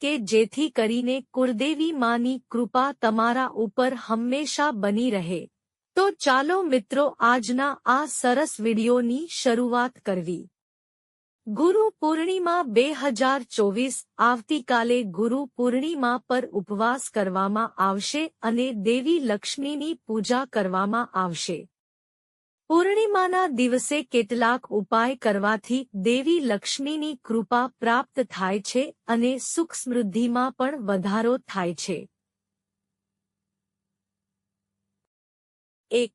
કે જેથી કરીને કુળદેવી માની કૃપા તમારા ઉપર હંમેશા બની રહે. તો ચાલો મિત્રો આજના આ સરસ વિડીયોની શરૂઆત કરવી. ગુરુ પૂર્ણિમા બે હજાર ચોવીસ આવતીકાલે ગુરુ પૂર્ણિમા પર ઉપવાસ કરવામાં આવશે અને દેવી લક્ષ્મીની પૂજા કરવામાં આવશે. પૂર્ણિમાના દિવસે કેટલાક ઉપાય કરવાથી દેવી લક્ષ્મીની કૃપા પ્રાપ્ત થાય છે અને સુખ સમૃદ્ધિમાં પણ વધારો થાય છે. એક,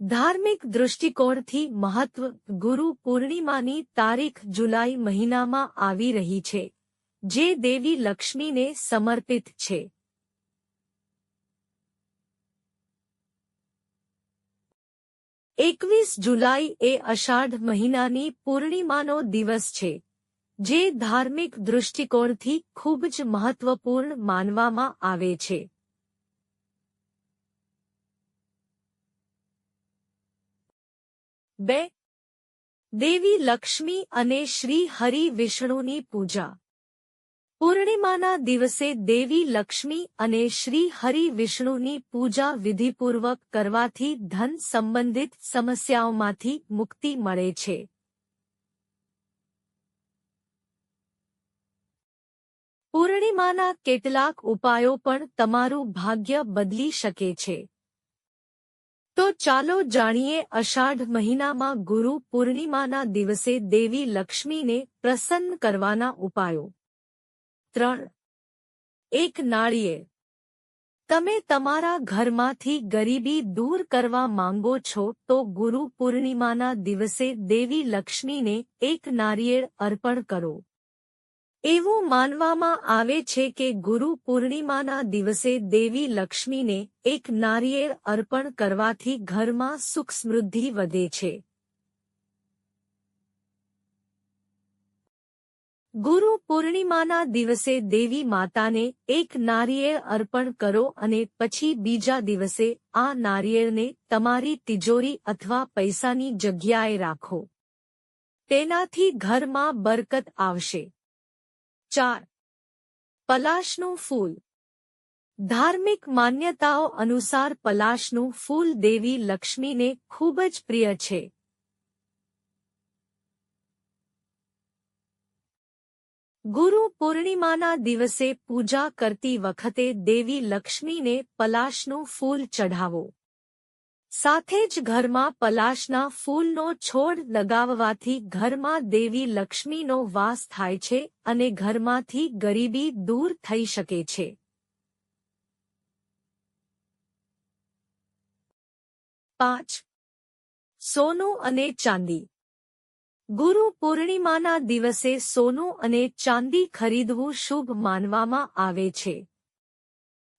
ધાર્મિક દૃષ્ટિકોણથી મહત્વ, ગુરુ પૂર્ણિમાની તારીખ જુલાઈ મહિનામાં આવી રહી છે, જે દેવી લક્ષ્મીને સમર્પિત છે. એકવીસ જુલાઈ એ અષાઢ મહિનાની પૂર્ણિમાનો દિવસ છે, જે ધાર્મિક દૃષ્ટિકોણથી ખૂબ જ મહત્વપૂર્ણ માનવામાં આવે છે. બે. દેવી લક્ષ્મી અને શ્રી હરિ વિષ્ણુની પૂજા. પૂર્ણિમાના દિવસે દેવી લક્ષ્મી અને શ્રી હરિ વિષ્ણુની પૂજા વિધિપૂર્વક કરવાથી ધન સંબંધિત સમસ્યાઓમાંથી મુક્તિ મળે છે. પૂર્ણિમાના કેટલાક ઉપાયો પણ તમારું ભાગ્ય બદલી શકે છે. તો ચાલો જાણીએ અષાઢ મહિનામાં ગુરુ પૂર્ણિમાના દિવસે દેવી લક્ષ્મીને પ્રસન્ન કરવાના ઉપાયો. ત્રણ. એક નાળીએ. તમે તમારા ઘરમાંથી ગરીબી દૂર કરવા માંગો છો તો ગુરુ પૂર્ણિમાના દિવસે દેવી લક્ષ્મીને એક નારિયેળ અર્પણ કરો. એવું માનવામાં આવે છે કે ગુરુ પૂર્ણિમાના દિવસે દેવી લક્ષ્મીને એક નારિયેળ અર્પણ કરવાથી ઘરમાં સુખ સમૃદ્ધિ વધે છે. ગુરુ પૂર્ણિમાના દિવસે દેવી માતાને એક નારિયેળ અર્પણ કરો અને પછી બીજા દિવસે આ નારિયેળને તમારી તિજોરી અથવા પૈસાની જગ્યાએ રાખો. તેનાથી ઘરમાં બરકત આવશે. ચાર. પલાશનું ફૂલ. ધાર્મિક માન્યતાઓ અનુસાર પલાશનું ફૂલ દેવી લક્ષ્મીને ખૂબ જ પ્રિય છે. ગુરુ પૂર્ણિમાના દિવસે પૂજા કરતી વખતે દેવી લક્ષ્મીને પલાશનું ફૂલ ચઢાવો. સાથે જ ઘરમાં પલાશના ફૂલનો છોડ લગાવવાથી ઘરમાં દેવી લક્ષ્મીનો વાસ થાય છે અને ઘરમાંથી ગરીબી દૂર થઈ શકે છે. પાંચ. સોનું અને ચાંદી. ગુરુ પૂર્ણિમાના દિવસે સોનું અને ચાંદી ખરીદવું શુભ માનવામાં આવે છે.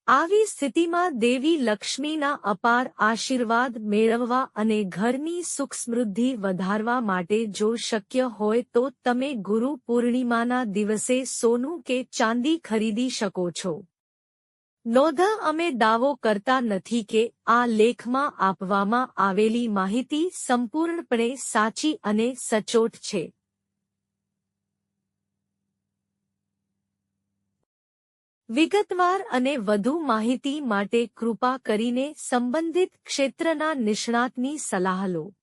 આવી સ્થિતિમાં દેવી લક્ષ્મીના અપાર આશીર્વાદ મેળવવા અને ઘરની સુખ સમૃદ્ધિ વધારવા માટે જો શક્ય હોય તો તમે ગુરુ પૂર્ણિમાના દિવસે સોનું કે ચાંદી ખરીદી શકો છો. નોંધ અમે દાવો કરતા નથી કે આ લેખમાં આપવામાં આવેલી માહિતી સંપૂર્ણપણે સાચી અને સચોટ છે. વિગતવાર અને વધુ માહિતી માટે કૃપા કરીને સંબંધિત ક્ષેત્રના નિષ્ણાતની સલાહ લો.